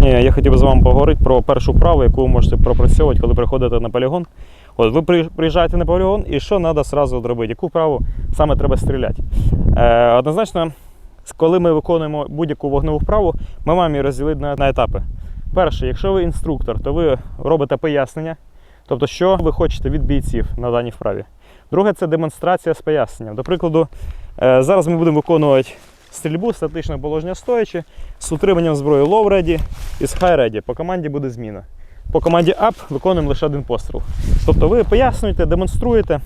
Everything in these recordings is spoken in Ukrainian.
Сьогодні я хотів би з вами поговорити про першу вправу, яку ви можете пропрацьовувати, коли приходите на полігон. От ви приїжджаєте на полігон, і що треба одразу зробити? Яку вправу саме треба стріляти? Е, однозначно, коли ми виконуємо будь-яку вогневу вправу, ми маємо її розділити на, на етапи. Перше, якщо ви інструктор, то ви робите пояснення, тобто, що ви хочете від бійців на даній вправі. Друге це демонстрація з поясненням. До прикладу, е, зараз ми будемо виконувати стрільбу статичне положення стоячи з утриманням зброї low ready і з high ready. По команді буде зміна. По команді up виконуємо лише один постріл. Тобто ви пояснюєте, демонструєте.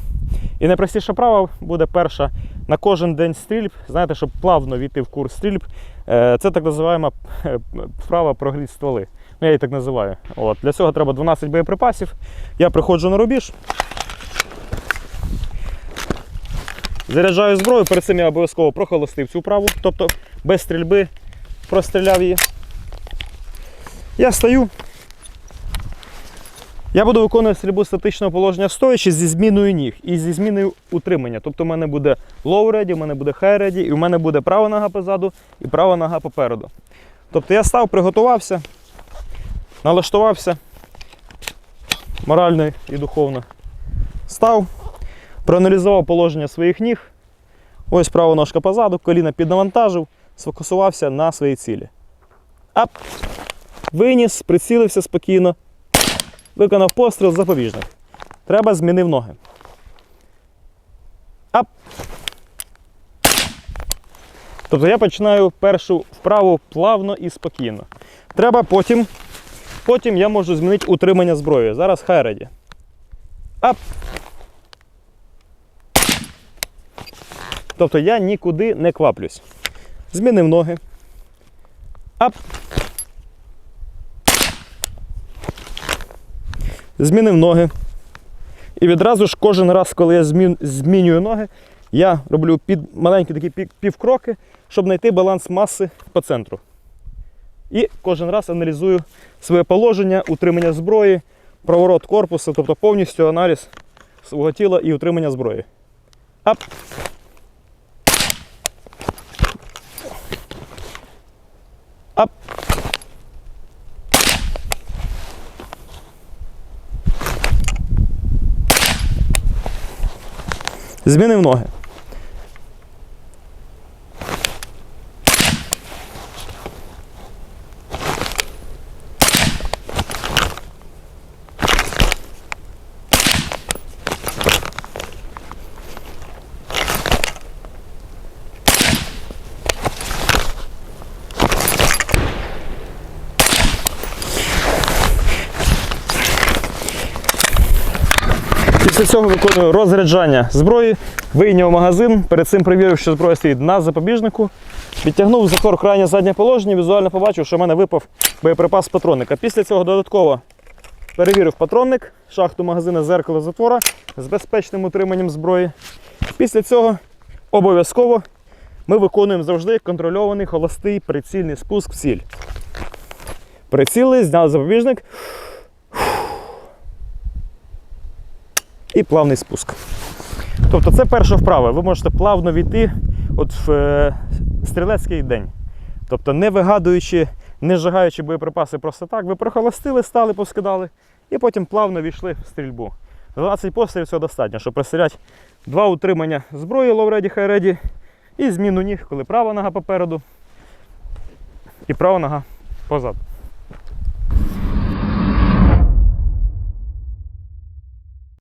І найпростіша права буде перша на кожен день стрільб. Знаєте, щоб плавно війти в курс стрільб. Е, Це так називаємо е, вправа прогріти стволи. Ну, я її так називаю. От. Для цього треба 12 боєприпасів. Я приходжу на рубіж. Заряджаю зброю, перед цим я обов'язково прохолостив цю вправу, тобто без стрільби простріляв її. Я стою. Я буду виконувати стрільбу статичного положення стоячи зі зміною ніг і зі зміною утримання. Тобто в мене буде low ready, в мене буде high ready, і в мене буде права нога позаду і права нога попереду. Тобто я став, приготувався, налаштувався морально і духовно. Став, проаналізував положення своїх ніг. Ось права ножка позаду, коліна піднавантажив, сфокусувався на своїй цілі. Ап! Виніс, прицілився спокійно, виконав постріл запобіжник. Треба змінив ноги. Ап! Тобто я починаю першу вправу плавно і спокійно. Треба потім, потім я можу змінити утримання зброї. Зараз хай реді. Ап! Тобто я нікуди не кваплюсь. Змінив ноги. Ап. Змінив ноги. І відразу ж кожен раз, коли я змінюю ноги, я роблю під маленькі такі півкроки, щоб знайти баланс маси по центру. І кожен раз аналізую своє положення, утримання зброї, проворот корпусу, тобто повністю аналіз свого тіла і утримання зброї. Ап. Змінив ноги. Після цього виконую розряджання зброї, вийняв магазин, перед цим перевірив, що зброя стоїть на запобіжнику. Підтягнув затвор крайнє заднє положення, візуально побачив, що в мене випав боєприпас патронника. Після цього додатково перевірив патронник, шахту магазина зеркало затвора з безпечним утриманням зброї. Після цього обов'язково ми виконуємо завжди контрольований холостий прицільний спуск в ціль. Прицілили, зняли запобіжник. І плавний спуск. Тобто це перша вправа. Ви можете плавно війти от в е, стрілецький день. Тобто не вигадуючи, не зжигаючи боєприпаси просто так, ви прохолостили, стали, поскидали і потім плавно війшли в стрільбу. 12 пострілів цього достатньо, щоб пристріляти два утримання зброї high ready і зміну ніг, коли права нога попереду і права нога позаду.